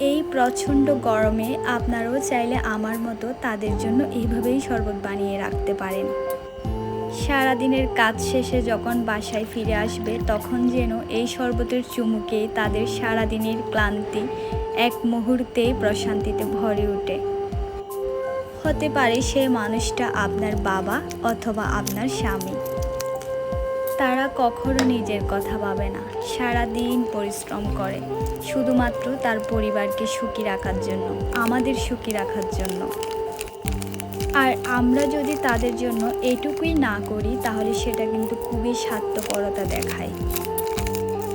এই প্রচণ্ড গরমে আপনারাও চাইলে আমার মতো তাদের জন্য এইভাবেই শরবত বানিয়ে রাখতে পারেন। সারাদিনের কাজ শেষে যখন বাসায় ফিরে আসবে, তখন যেন এই শরবতের চুমুকে তাদের সারাদিনের ক্লান্তি এক মুহূর্তেই প্রশান্তিতে ভরে ওঠে। হতে পারে সে মানুষটা আপনার বাবা অথবা আপনার স্বামী। তারা কখনো নিজের কথা ভাবে না। সারা দিন পরিশ্রম করে, শুধুমাত্র তার পরিবারকে সুখী রাখার জন্য, আমাদের সুখী রাখার জন্য। আর আমরা যদি তাদের জন্য এটুকুই না করি, তাহলে সেটা কিন্তু খুবই স্বার্থপরতা দেখায়।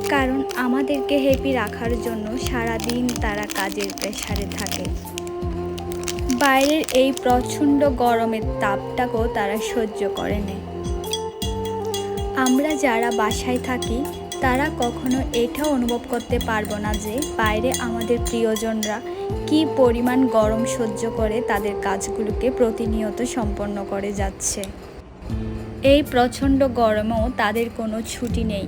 কারণ আমাদেরকে হ্যাপি রাখার জন্য সারা দিন তারা কাজের প্রেসারে থাকে। বাইরের এই প্রচণ্ড গরমের তাপটাকেও তারা সহ্য করে নেয় আমরা যারা বাসায় থাকি, তারা কখনো এটাও অনুভব করতে পারব না যে বাইরে আমাদের প্রিয়জনরা কি পরিমাণ গরম সহ্য করে তাদের কাজগুলোকে প্রতিনিয়ত সম্পন্ন করে যাচ্ছে। এই প্রচণ্ড গরমেও তাদের কোনো ছুটি নেই।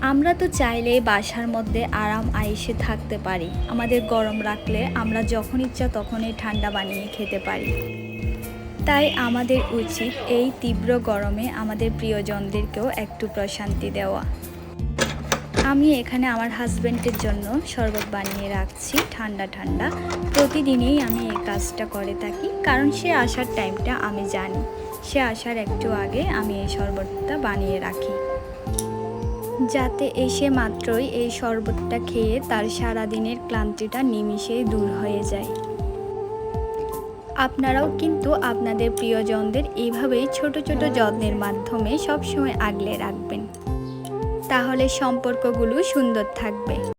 আমরা তো চাইলে বাসার মধ্যে আরাম আয়েসে থাকতে পারি। আমাদের গরম রাখলে আমরা যখন ইচ্ছা তখনই ঠান্ডা বানিয়ে খেতে পারি। তাই আমাদের উচিত এই তীব্র গরমে আমাদের প্রিয়জনদেরকেও একটু প্রশান্তি দেওয়া। আমি এখানে আমার হাজব্যান্ডের জন্য শরবত বানিয়ে রাখছি, ঠান্ডা ঠান্ডা। প্রতিদিনই আমি এই কাজটা করে থাকি, কারণ সে আসার টাইমটা আমি জানি। সে আসার একটু আগে আমি এই শরবতটা বানিয়ে রাখি। যাতে এসে মাত্রই এই শরবতটা খেয়ে তার সারাদিনের ক্লান্তিটা নিমিষেই দূর হয়ে যায়। আপনারাও কিন্তু আপনাদের প্রিয়জনদের এইভাবেই ছোট ছোট যত্নের মাধ্যমে সবসময় আগলে রাখবেন। তাহলে সম্পর্কগুলো সুন্দর থাকবে।